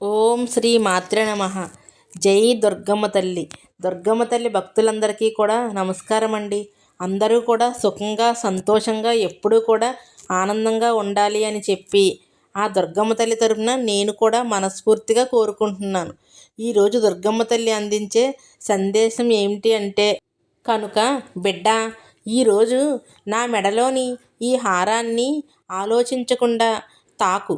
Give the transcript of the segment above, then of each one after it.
ఓం శ్రీ మాత్రే నమ. జై దుర్గమ్మ తల్లి. దుర్గమ్మ తల్లి భక్తులందరికీ కూడా నమస్కారం అండి. అందరూ కూడా సుఖంగా సంతోషంగా ఎప్పుడూ కూడా ఆనందంగా ఉండాలి అని చెప్పి ఆ దుర్గమ్మ తల్లి తరపున నేను కూడా మనస్ఫూర్తిగా కోరుకుంటున్నాను. ఈరోజు దుర్గమ్మ తల్లి అందించే సందేశం ఏమిటి అంటే కనుక బిడ్డ ఈరోజు నా మెడలోని ఈ హారాన్ని ఆలోచించకుండా తాకు.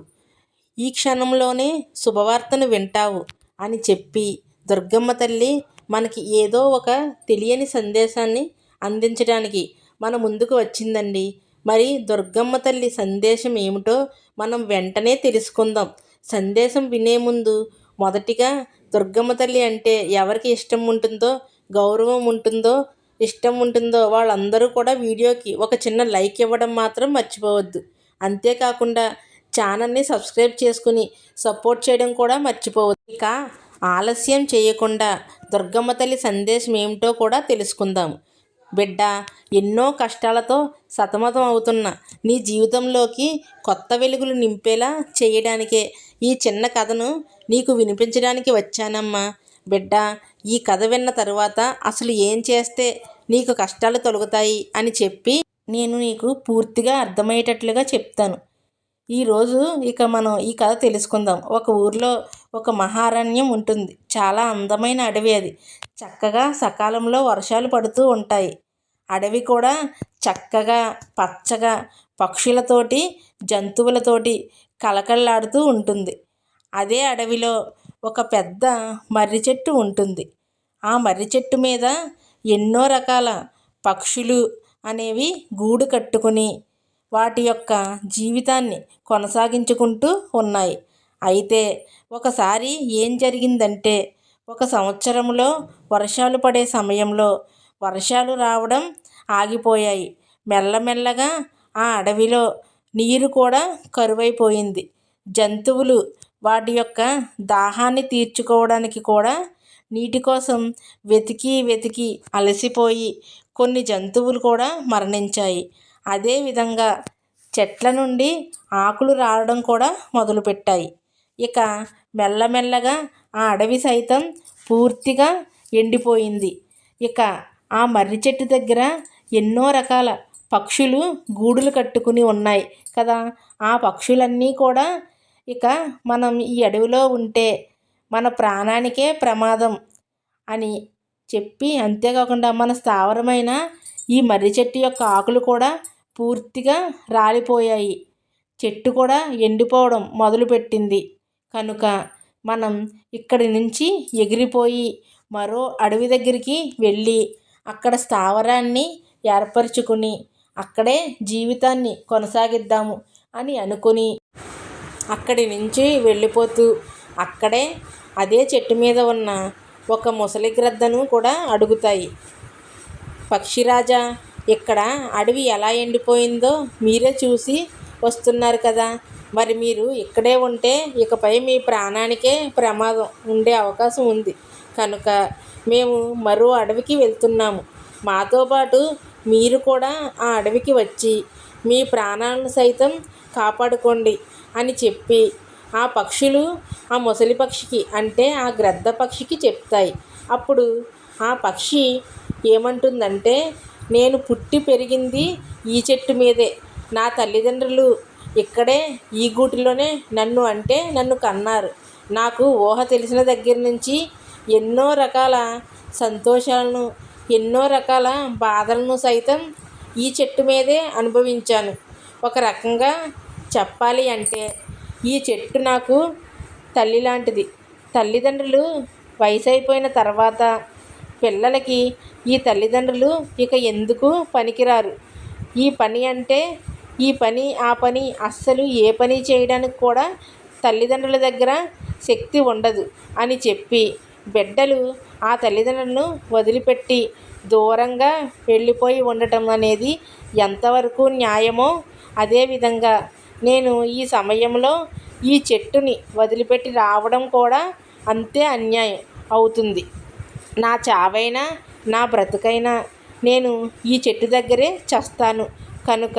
ఈ క్షణంలోనే శుభవార్తను వింటావు అని చెప్పి దుర్గమ్మ తల్లి మనకి ఏదో ఒక తెలియని సందేశాన్ని అందించడానికి మన ముందుకు వచ్చిందండి. మరి దుర్గమ్మ తల్లి సందేశం ఏమిటో మనం వెంటనే తెలుసుకుందాం. సందేశం వినే ముందు మొదటిగా దుర్గమ్మ తల్లి అంటే ఎవరికి ఇష్టం ఉంటుందో గౌరవం ఉంటుందో ఇష్టం ఉంటుందో వాళ్ళందరూ కూడా వీడియోకి ఒక చిన్న లైక్ ఇవ్వడం మాత్రం మర్చిపోవద్దు. అంతేకాకుండా ఛానల్ని సబ్స్క్రైబ్ చేసుకుని సపోర్ట్ చేయడం కూడా మర్చిపోవద్దు. ఇక ఆలస్యం చేయకుండా దుర్గమ్మ తల్లి సందేశం ఏమిటో కూడా తెలుసుకుందాం. బిడ్డ ఎన్నో కష్టాలతో సతమతం అవుతున్న నీ జీవితంలోకి కొత్త వెలుగులు నింపేలా చేయడానికే ఈ చిన్న కథను నీకు వినిపించడానికి వచ్చానమ్మా. బిడ్డ ఈ కథ విన్న తరువాత అసలు ఏం చేస్తే నీకు కష్టాలు తొలగుతాయి అని చెప్పి నేను నీకు పూర్తిగా అర్థమయ్యేటట్లుగా చెప్తాను. ఈరోజు ఇక మనం ఈ కథ తెలుసుకుందాం. ఒక ఊరిలో ఒక మహారణ్యం ఉంటుంది. చాలా అందమైన అడవి అది. చక్కగా సకాలంలో వర్షాలు పడుతూ ఉంటాయి. అడవి కూడా చక్కగా పచ్చగా పక్షులతోటి జంతువులతోటి కలకల్లాడుతూ ఉంటుంది. అదే అడవిలో ఒక పెద్ద మర్రి చెట్టు ఉంటుంది. ఆ మర్రి చెట్టు మీద ఎన్నో రకాల పక్షులు అనేవి గూడు కట్టుకుని వాటి యొక్క జీవితాన్ని కొనసాగించుకుంటూ ఉన్నాయి. అయితే ఒకసారి ఏం జరిగిందంటే ఒక సంవత్సరంలో వర్షాలు పడే సమయంలో వర్షాలు రావడం ఆగిపోయాయి. మెల్లమెల్లగా ఆ అడవిలో నీరు కూడా కరువైపోయింది. జంతువులు వాటి యొక్క దాహాన్ని తీర్చుకోవడానికి కూడా నీటి కోసం వెతికి వెతికి అలసిపోయి కొన్ని జంతువులు కూడా మరణించాయి. అదేవిధంగా చెట్ల నుండి ఆకులు రావడం కూడా మొదలుపెట్టాయి. ఇక మెల్లమెల్లగా ఆ అడవి సైతం పూర్తిగా ఎండిపోయింది. ఇక ఆ మర్రి చెట్టు దగ్గర ఎన్నో రకాల పక్షులు గూడులు కట్టుకుని ఉన్నాయి కదా. ఆ పక్షులన్నీ కూడా ఇక మనం ఈ అడవిలో ఉంటే మన ప్రాణానికే ప్రమాదం అని చెప్పి అంతేకాకుండా మన స్థావరమైన ఈ మర్రి చెట్టు యొక్క ఆకులు కూడా పూర్తిగా రాలిపోయాయి. చెట్టు కూడా ఎండిపోవడం మొదలుపెట్టింది. కనుక మనం ఇక్కడి నుంచి ఎగిరిపోయి మరో అడవి దగ్గరికి వెళ్ళి అక్కడ స్థావరాన్ని ఏర్పరచుకుని అక్కడే జీవితాన్ని కొనసాగిద్దాము అని అనుకుని అక్కడి నుంచి వెళ్ళిపోతూ అక్కడే అదే చెట్టు మీద ఉన్న ఒక ముసలి గ్రద్దను కూడా అడుగుతాయి. పక్షిరాజా ఇక్కడ అడవి ఎలా ఎండిపోయిందో మీరే చూసి వస్తున్నారు కదా. మరి మీరు ఇక్కడే ఉంటే ఇకపై మీ ప్రాణానికే ప్రమాదం ఉండే అవకాశం ఉంది. కనుక మేము మరో అడవికి వెళ్తున్నాము. మాతో పాటు మీరు కూడా ఆ అడవికి వచ్చి మీ ప్రాణాలను సైతం కాపాడుకోండి అని చెప్పి ఆ పక్షులు ఆ ముసలి పక్షికి అంటే ఆ గ్రద్ద పక్షికి చెప్తాయి. అప్పుడు ఆ పక్షి ఏమంటుందంటే నేను పుట్టి పెరిగింది ఈ చెట్టు మీదే. నా తల్లిదండ్రులు ఇక్కడే ఈ గూటిలోనే నన్ను అంటే నన్ను కన్నారు. నాకు ఊహ తెలిసిన దగ్గర నుంచి ఎన్నో రకాల సంతోషాలను ఎన్నో రకాల బాధలను సైతం ఈ చెట్టు మీదే అనుభవించాను. ఒక రకంగా చెప్పాలి అంటే ఈ చెట్టు నాకు తల్లి లాంటిది. తల్లిదండ్రులు వయసు అయిపోయిన తర్వాత పిల్లలకి ఈ తల్లిదండ్రులు ఇక ఎందుకు పనికిరారు? ఈ పని అంటే ఈ పని ఆ పని అస్సలు ఏ పని చేయడానికి కూడా తల్లిదండ్రుల దగ్గర శక్తి ఉండదు అని చెప్పి బిడ్డలు ఆ తల్లిదండ్రులను వదిలిపెట్టి దూరంగా వెళ్ళిపోయి ఉండటం అనేది ఎంతవరకు న్యాయమో అదేవిధంగా నేను ఈ సమయంలో ఈ చెట్టుని వదిలిపెట్టి రావడం కూడా అంతే అన్యాయం అవుతుంది. నా చావైనా నా బ్రతుకైనా నేను ఈ చెట్టు దగ్గరే చస్తాను. కనుక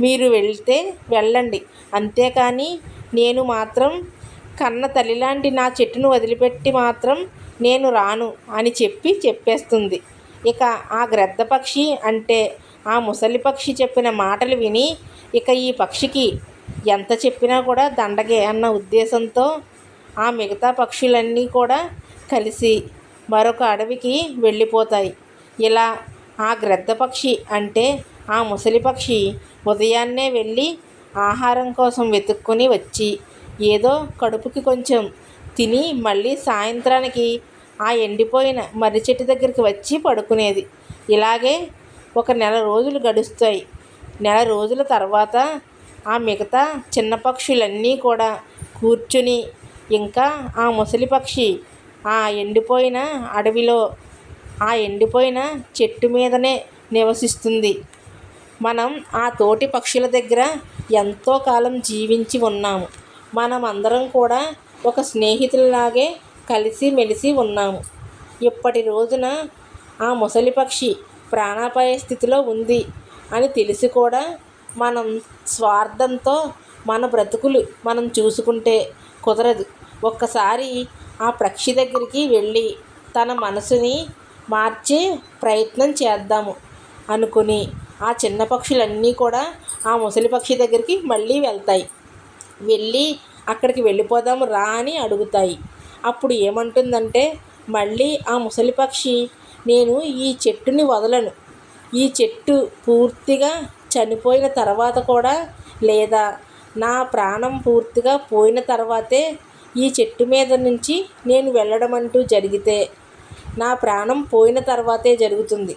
మీరు వెళ్తే వెళ్ళండి. అంతేకాని నేను మాత్రం కన్న తల్లిలాంటి నా చెట్టును వదిలిపెట్టి మాత్రం నేను రాను అని చెప్పి చెప్పేస్తుంది. ఇక ఆ గ్రద్ద పక్షి అంటే ఆ ముసలి పక్షి చెప్పిన మాటలు విని ఇక ఈ పక్షికి ఎంత చెప్పినా కూడా దండగే అన్న ఉద్దేశంతో ఆ మిగతా పక్షులన్నీ కూడా కలిసి మరొక అడవికి వెళ్ళిపోతాయి. ఇలా ఆ గ్రద్ద పక్షి అంటే ఆ ముసలి పక్షి ఉదయాన్నే వెళ్ళి ఆహారం కోసం వెతుక్కొని వచ్చి ఏదో కడుపుకి కొంచెం తిని మళ్ళీ సాయంత్రానికి ఆ ఎండిపోయిన మర్రి చెట్టు దగ్గరికి వచ్చి పడుకునేది. ఇలాగే ఒక నెల రోజులు గడుస్తాయి. నెల రోజుల తర్వాత ఆ మిగతా చిన్న పక్షులన్నీ కూడా కూర్చుని ఇంకా ఆ ముసలి పక్షి ఆ ఎండిపోయిన అడవిలో ఆ ఎండిపోయిన చెట్టు మీదనే నివసిస్తుంది. మనం ఆ తోటి పక్షుల దగ్గర ఎంతో కాలం జీవించి ఉన్నాము. మనం అందరం కూడా ఒక స్నేహితులలాగే కలిసి మెలిసి ఉన్నాము. ఇప్పటి రోజున ఆ ముసలి పక్షి ప్రాణాపాయ స్థితిలో ఉంది అని తెలిసి కూడా మనం స్వార్థంతో మన బ్రతుకులు మనం చూసుకుంటే కుదరదు. ఒక్కసారి ఆ పక్షి దగ్గరికి వెళ్ళి తన మనసుని మార్చే ప్రయత్నం చేద్దాము అనుకుని ఆ చిన్న పక్షులన్నీ కూడా ఆ ముసలి పక్షి దగ్గరికి మళ్ళీ వెళ్తాయి. వెళ్ళి అక్కడికి వెళ్ళిపోదాము రా అని అడుగుతాయి. అప్పుడు ఏమంటుందంటే మళ్ళీ ఆ ముసలి పక్షి నేను ఈ చెట్టుని వదలను. ఈ చెట్టు పూర్తిగా చనిపోయిన తర్వాత కూడా లేదా నా ప్రాణం పూర్తిగా పోయిన తర్వాతే ఈ చెట్టు మీద నుంచి నేను వెళ్ళడం అంటూ జరిగితే నా ప్రాణం పోయిన తర్వాతే జరుగుతుంది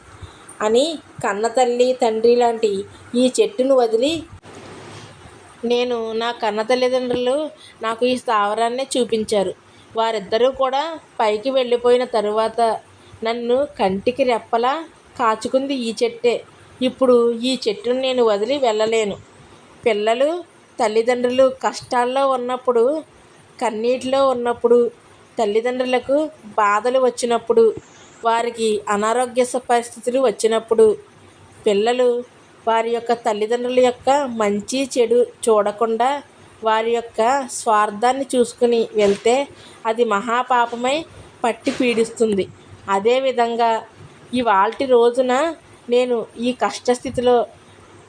అని కన్న తల్లి తండ్రి లాంటి ఈ చెట్టును వదిలి నేను నా కన్న తల్లిదండ్రులు నాకు ఈ స్థావరాన్నే చూపించారు. వారిద్దరూ కూడా పైకి వెళ్ళిపోయిన తరువాత నన్ను కంటికి రెప్పలా కాచుకుంది ఈ చెట్టే. ఇప్పుడు ఈ చెట్టును నేను వదిలి వెళ్ళలేను. పిల్లలు తల్లిదండ్రులు కష్టాల్లో ఉన్నప్పుడు కన్నీటిలో ఉన్నప్పుడు తల్లిదండ్రులకు బాధలు వచ్చినప్పుడు వారికి అనారోగ్య పరిస్థితులు వచ్చినప్పుడు పిల్లలు వారి యొక్క తల్లిదండ్రుల యొక్క మంచి చెడు చూడకుండా వారి యొక్క స్వార్థాన్ని చూసుకుని వెళ్తే అది మహాపాపమై పట్టి పీడిస్తుంది. అదేవిధంగా ఇవాల్టి రోజున నేను ఈ కష్టస్థితిలో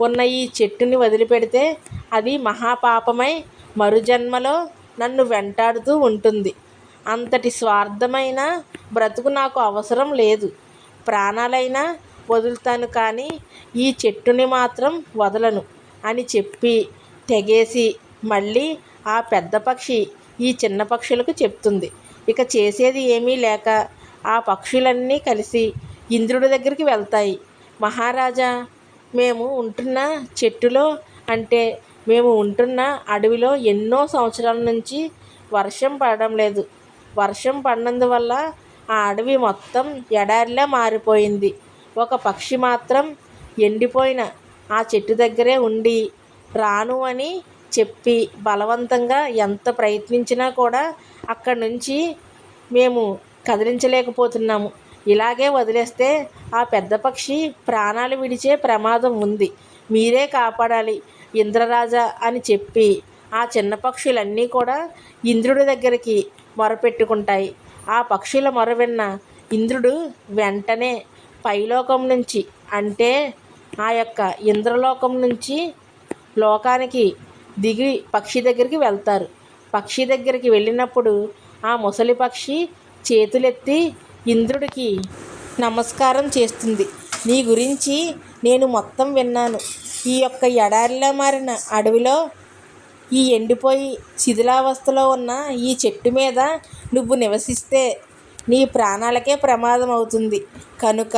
ఉన్న ఈ చెట్టుని వదిలిపెడితే అది మహాపాపమై మరుజన్మలో నన్ను వెంటాడుతూ ఉంటుంది. అంతటి స్వార్థమైన బ్రతుకు నాకు అవసరం లేదు. ప్రాణాలైనా వదులుతాను కానీ ఈ చెట్టుని మాత్రం వదలను అని చెప్పి తెగేసి మళ్ళీ ఆ పెద్ద పక్షి ఈ చిన్న పక్షులకు చెప్తుంది. ఇక చేసేది ఏమీ లేక ఆ పక్షులన్నీ కలిసి ఇంద్రుడి దగ్గరికి వెళ్తాయి. మహారాజా మేము ఉంటున్న చెట్టులో అంటే మేము ఉంటున్న అడవిలో ఎన్నో సంవత్సరాల నుంచి వర్షం పడడం లేదు. వర్షం పడినందువల్ల ఆ అడవి మొత్తం ఎడారిలా మారిపోయింది. ఒక పక్షి మాత్రం ఎండిపోయిన ఆ చెట్టు దగ్గరే ఉండి రాను అని చెప్పి బలవంతంగా ఎంత ప్రయత్నించినా కూడా అక్కడి నుంచి మేము కదిలించలేకపోతున్నాము. ఇలాగే వదిలేస్తే ఆ పెద్ద పక్షి ప్రాణాలు విడిచే ప్రమాదం ఉంది. మీరే కాపాడాలి. ఇంద్రరాజా అని చెప్పి ఆ చిన్న పక్షులన్నీ కూడా ఇంద్రుడి దగ్గరికి మొరపెట్టుకుంటాయి. ఆ పక్షుల మొర విన్న ఇంద్రుడు వెంటనే పైలోకం నుంచి అంటే ఆ యొక్క ఇంద్రలోకం నుంచి లోకానికి దిగి పక్షి దగ్గరికి వెళ్తారు. పక్షి దగ్గరికి వెళ్ళినప్పుడు ఆ ముసలి పక్షి చేతులెత్తి ఇంద్రుడికి నమస్కారం చేస్తుంది. నీ గురించి నేను మొత్తం విన్నాను. ఈ యొక్క ఎడారిలో మారిన అడవిలో ఈ ఎండిపోయి శిథిలావస్థలో ఉన్న ఈ చెట్టు మీద నువ్వు నివసిస్తే నీ ప్రాణాలకే ప్రమాదం అవుతుంది. కనుక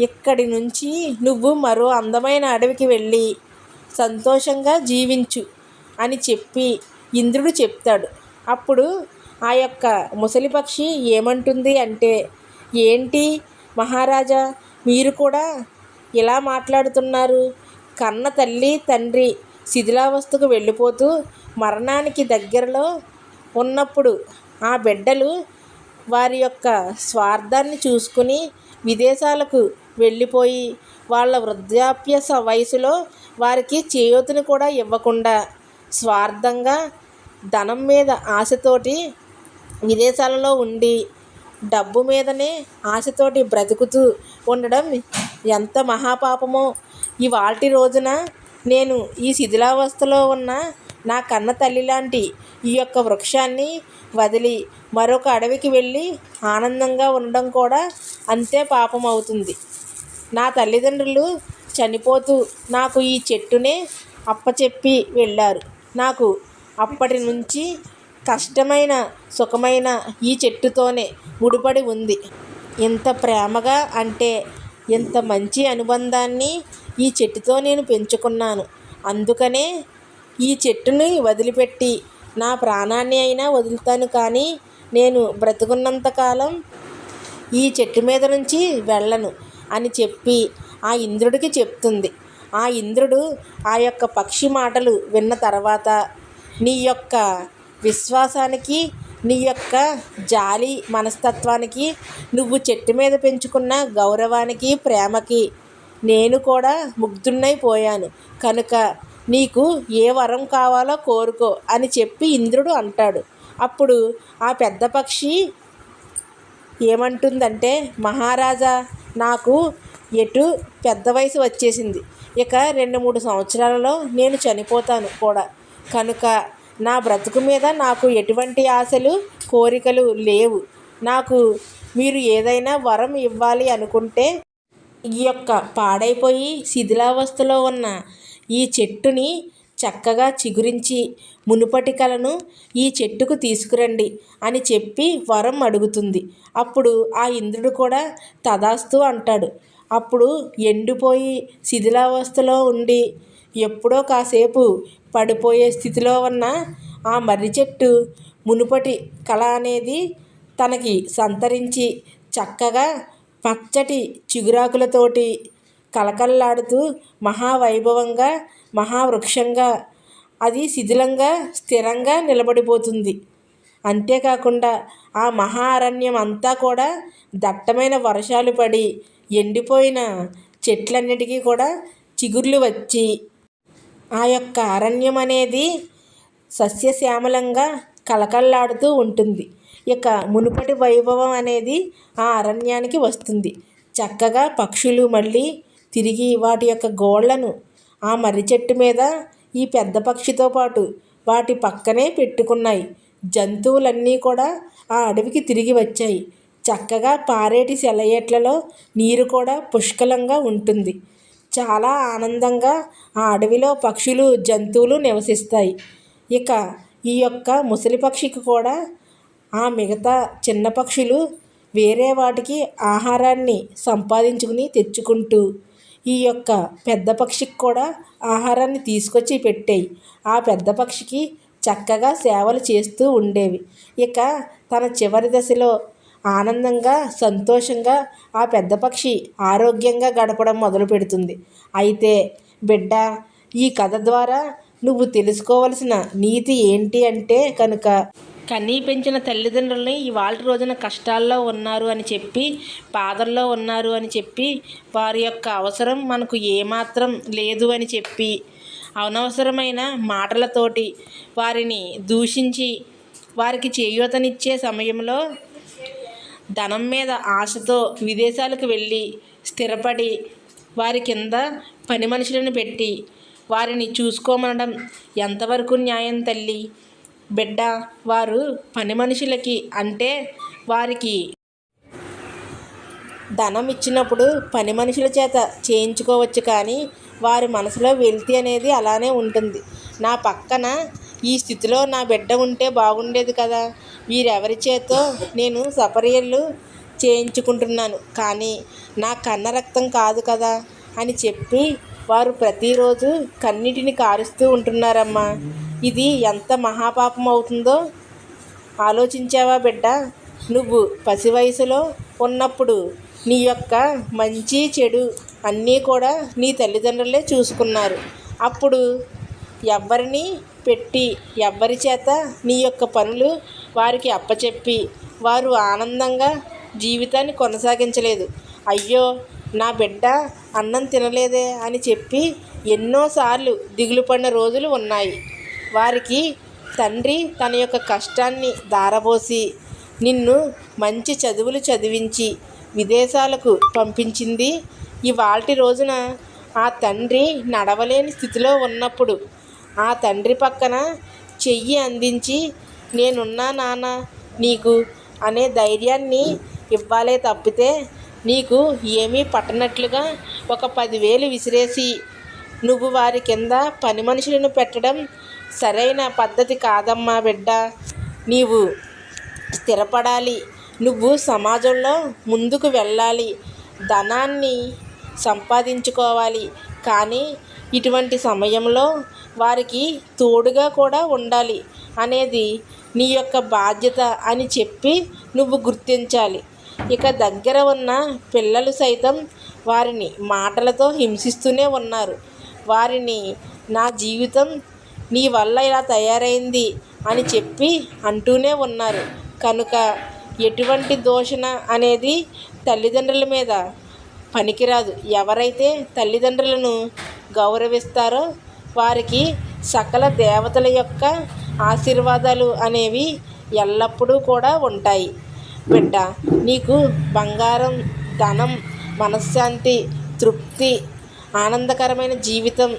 ఇక్కడి నుంచి నువ్వు మరో అందమైన అడవికి వెళ్ళి సంతోషంగా జీవించు అని చెప్పి ఇంద్రుడు చెప్తాడు. అప్పుడు ఆ యొక్క ముసలి పక్షి ఏమంటుంది అంటే ఏంటి మహారాజా మీరు కూడా ఇలా మాట్లాడుతున్నారు? కన్న తల్లి తండ్రి శిథిలావస్థకు వెళ్ళిపోతూ మరణానికి దగ్గరలో ఉన్నప్పుడు ఆ బిడ్డలు వారి యొక్క స్వార్థాన్ని చూసుకుని విదేశాలకు వెళ్ళిపోయి వాళ్ళ వృద్ధాప్య వయసులో వారికి చేయూతను కూడా ఇవ్వకుండా స్వార్థంగా ధనం మీద ఆశతోటి విదేశాలలో ఉండి డబ్బు మీదనే ఆశతోటి బ్రతుకుతూ ఉండడం ఎంత మహాపాపమో. ఇవాల్టి రోజున నేను ఈ శిథిలావస్థలో ఉన్న నా కన్న తల్లి లాంటి ఈ యొక్క వృక్షాన్ని వదిలి మరొక అడవికి వెళ్ళి ఆనందంగా ఉండడం కూడా అంతే పాపం అవుతుంది. నా తల్లిదండ్రులు చనిపోతూ నాకు ఈ చెట్టునే అప్పచెప్పి వెళ్ళారు. నాకు అప్పటి నుంచి కష్టమైన సుఖమైన ఈ చెట్టుతోనే ముడిపడి ఉంది. ఇంత ప్రేమగా అంటే ఇంత మంచి అనుబంధాన్ని ఈ చెట్టుతో నేను పెంచుకున్నాను. అందుకనే ఈ చెట్టుని వదిలిపెట్టి నా ప్రాణాన్ని అయినా వదులుతాను కానీ నేను బ్రతుకున్నంతకాలం ఈ చెట్టు మీద నుంచి వెళ్ళను అని చెప్పి ఆ ఇంద్రుడికి చెప్తుంది. ఆ ఇంద్రుడు ఆ యొక్క పక్షి మాటలు విన్న తర్వాత నీ యొక్క విశ్వాసానికి నీ యొక్క జాలి మనస్తత్వానికి నువ్వు చెట్టు మీద పెంచుకున్న గౌరవానికి ప్రేమకి నేను కూడా ముగ్ధున్నైపోయాను కనుక నీకు ఏ వరం కావాలో కోరుకో అని చెప్పి ఇంద్రుడు అంటాడు. అప్పుడు ఆ పెద్ద పక్షి ఏమంటుందంటే మహారాజా నాకు ఎటు పెద్ద వయసు వచ్చేసింది. ఇక రెండు మూడు సంవత్సరాలలో నేను చనిపోతాను కూడా. కనుక నా బ్రతుకు మీద నాకు ఎటువంటి ఆశలు కోరికలు లేవు. నాకు మీరు ఏదైనా వరం ఇవ్వాలి అనుకుంటే ఈ యొక్క పాడైపోయి శిథిలావస్థలో ఉన్న ఈ చెట్టుని చక్కగా చిగురించి మునుపటి కలను ఈ చెట్టుకు తీసుకురండి అని చెప్పి వరం అడుగుతుంది. అప్పుడు ఆ ఇంద్రుడు కూడా తదాస్తు అంటాడు. అప్పుడు ఎండిపోయి శిథిలావస్థలో ఉండి ఎప్పుడో కాసేపు పడిపోయే స్థితిలో ఉన్న ఆ మర్రి చెట్టు మునుపటి కళ అనేది తనకి సంతరించి చక్కగా పచ్చటి చిగురాకులతోటి కళకళలాడుతూ మహావైభవంగా మహావృక్షంగా అది శిథిలంగా స్థిరంగా నిలబడిపోతుంది. అంతేకాకుండా ఆ మహా అరణ్యం అంతా కూడా దట్టమైన వర్షాలు పడి ఎండిపోయిన చెట్లన్నిటికీ కూడా చిగుర్లు వచ్చి ఆ యొక్క అరణ్యం అనేది సస్యశ్యామలంగా కళకళలాడుతూ ఉంటుంది. ఇక మునుపటి వైభవం అనేది ఆ అరణ్యానికి వస్తుంది. చక్కగా పక్షులు మళ్ళీ తిరిగి వాటి యొక్క గోళ్ళను ఆ మర్రి చెట్టు మీద ఈ పెద్ద పక్షితో పాటు వాటి పక్కనే పెట్టుకున్నాయి. జంతువులన్నీ కూడా ఆ అడవికి తిరిగి వచ్చాయి. చక్కగా పారేటి సెలయేట్లలో నీరు కూడా పుష్కలంగా ఉంటుంది. చాలా ఆనందంగా ఆ అడవిలో పక్షులు జంతువులు నివసిస్తాయి. ఇక ఈ యొక్క ముసలి పక్షికి కూడా ఆ మిగతా చిన్న పక్షులు వేరే వాటికి ఆహారాన్ని సంపాదించుకుని తెచ్చుకుంటూ ఈ యొక్క పెద్ద పక్షికి కూడా ఆహారాన్ని తీసుకొచ్చి పెట్టాయి. ఆ పెద్ద పక్షికి చక్కగా సేవలు చేస్తూ ఉండేవి. ఇక తన చివరి దశలో ఆనందంగా సంతోషంగా ఆ పెద్ద పక్షి ఆరోగ్యంగా గడపడం మొదలు పెడుతుంది. అయితే బిడ్డ ఈ కథ ద్వారా నువ్వు తెలుసుకోవలసిన నీతి ఏంటి అంటే కనుక కన్నీ పెంచిన తల్లిదండ్రులని ఇవాళ రోజున కష్టాల్లో ఉన్నారు అని చెప్పి బాధల్లో ఉన్నారు అని చెప్పి వారి యొక్క అవసరం మనకు ఏమాత్రం లేదు అని చెప్పి అనవసరమైన మాటలతోటి వారిని దూషించి వారికి చేయూతనిచ్చే సమయంలో ధనం మీద ఆశతో విదేశాలకు వెళ్ళి స్థిరపడి వారి కింద పని మనుషులను పెట్టి వారిని చూసుకోమనడం ఎంతవరకు న్యాయం తల్లి? బిడ్డ వారు పని మనుషులకి అంటే వారికి ధనం ఇచ్చినప్పుడు పని మనుషుల చేత చేయించుకోవచ్చు కానీ వారి మనసులో వెలితి అనేది అలానే ఉంటుంది. నా పక్కన ఈ స్థితిలో నా బిడ్డ ఉంటే బాగుండేది కదా. వీరెవరి చేతో నేను సపర్యలు చేయించుకుంటున్నాను కానీ నా కన్న రక్తం కాదు కదా అని చెప్పి వారు ప్రతిరోజు కన్నిటిని కారుస్తూ ఉంటున్నారమ్మా. ఇది ఎంత మహాపాపం అవుతుందో ఆలోచించావా బిడ్డ? నువ్వు పసి వయసులో ఉన్నప్పుడు నీ యొక్క మంచి చెడు అన్నీ కూడా నీ తల్లిదండ్రులే చూసుకున్నారు. అప్పుడు ఎవ్వరిని పెట్టి ఎవ్వరి చేత నీ యొక్క పనులు వారికి అప్పచెప్పి వారు ఆనందంగా జీవితాన్ని కొనసాగించలేదు. అయ్యో నా బిడ్డ అన్నం తినలేదే అని చెప్పి ఎన్నోసార్లు దిగులు పడిన రోజులు ఉన్నాయి. వారికి తండ్రి తన యొక్క కష్టాన్ని ధారపోసి నిన్ను మంచి చదువులు చదివించి విదేశాలకు పంపించింది. ఇవాటి రోజున ఆ తండ్రి నడవలేని స్థితిలో ఉన్నప్పుడు ఆ తండ్రి పక్కన చెయ్యి అందించి నేనున్నా నాన్న నీకు అనే ధైర్యాన్ని ఇవ్వాలే తప్పితే నీకు ఏమీ పట్టనట్లుగా ఒక పదివేలు విసిరేసి నువ్వు వారి కింద పని మనుషులను పెట్టడం సరైన పద్ధతి కాదమ్మా బిడ్డ. నీవు స్థిరపడాలి. నువ్వు సమాజంలో ముందుకు వెళ్ళాలి. ధనాన్ని సంపాదించుకోవాలి. కానీ ఇటువంటి సమయంలో వారికి తోడుగా కూడా ఉండాలి అనేది నీ యొక్క బాధ్యత అని చెప్పి నువ్వు గుర్తించాలి. ఇక దగ్గర ఉన్న పిల్లలు సైతం వారిని మాటలతో హింసిస్తూనే ఉన్నారు. వారిని నా జీవితం నీ వల్ల ఇలా తయారైంది అని చెప్పి అంటూనే ఉన్నారు. కనుక ఎటువంటి దూషణ అనేది తల్లిదండ్రుల మీద పనికిరాదు. ఎవరైతే తల్లిదండ్రులను గౌరవిస్తారో వారికి సకల దేవతల యొక్క ఆశీర్వాదాలు అనేవి ఎల్లప్పుడూ కూడా ఉంటాయి. బిడ్డ నీకు బంగారం ధనం మనశ్శాంతి తృప్తి ఆనందకరమైన జీవితం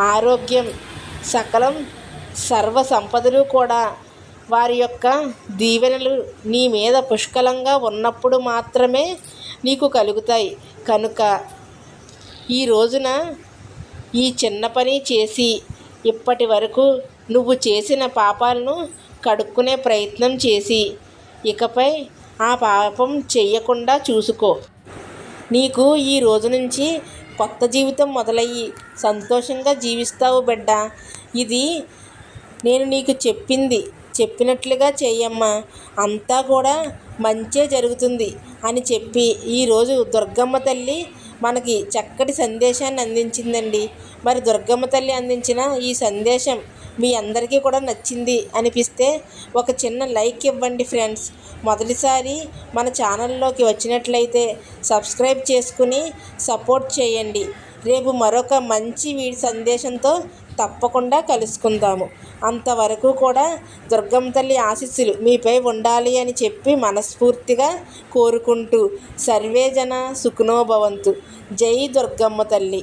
ఆరోగ్యం సకలం సర్వ సంపదలు కూడా వారి యొక్క దీవెనలు నీ మీద పుష్కలంగా ఉన్నప్పుడు మాత్రమే నీకు కలుగుతాయి. కనుక ఈ రోజున ఈ చిన్న పని చేసి ఇప్పటి వరకు నువ్వు చేసిన పాపాలను కడుక్కునే ప్రయత్నం చేసి ఇకపై ఆ పాపం చెయ్యకుండా చూసుకో. నీకు ఈ రోజు నుంచి కొత్త జీవితం మొదలయ్యి సంతోషంగా జీవిస్తావు బిడ్డ. ఇది నేను నీకు చెప్పింది. చెప్పినట్లుగా చేయమ్మా అంతా కూడా మంచే జరుగుతుంది అని చెప్పి ఈరోజు దుర్గమ్మ తల్లి మనకి చక్కటి సందేశాన్ని అందించిందండి. మరి దుర్గమ్మ తల్లి అందించిన ఈ సందేశం మీ అందరికీ కూడా నచ్చింది అనిపిస్తే ఒక చిన్న లైక్ ఇవ్వండి ఫ్రెండ్స్. మొదటిసారి మన ఛానల్లోకి వచ్చినట్లయితే సబ్స్క్రైబ్ చేసుకుని సపోర్ట్ చేయండి. రేపు మరొక మంచి వీడి సందేశంతో తప్పకుండా కలుసుకుందాము. అంతవరకు కూడా దుర్గమ్మ తల్లి ఆశీస్సులు మీపై ఉండాలి అని చెప్పి మనస్ఫూర్తిగా కోరుకుంటూ సర్వేజన సుఖనోభవంతు జై దుర్గమ్మ తల్లి.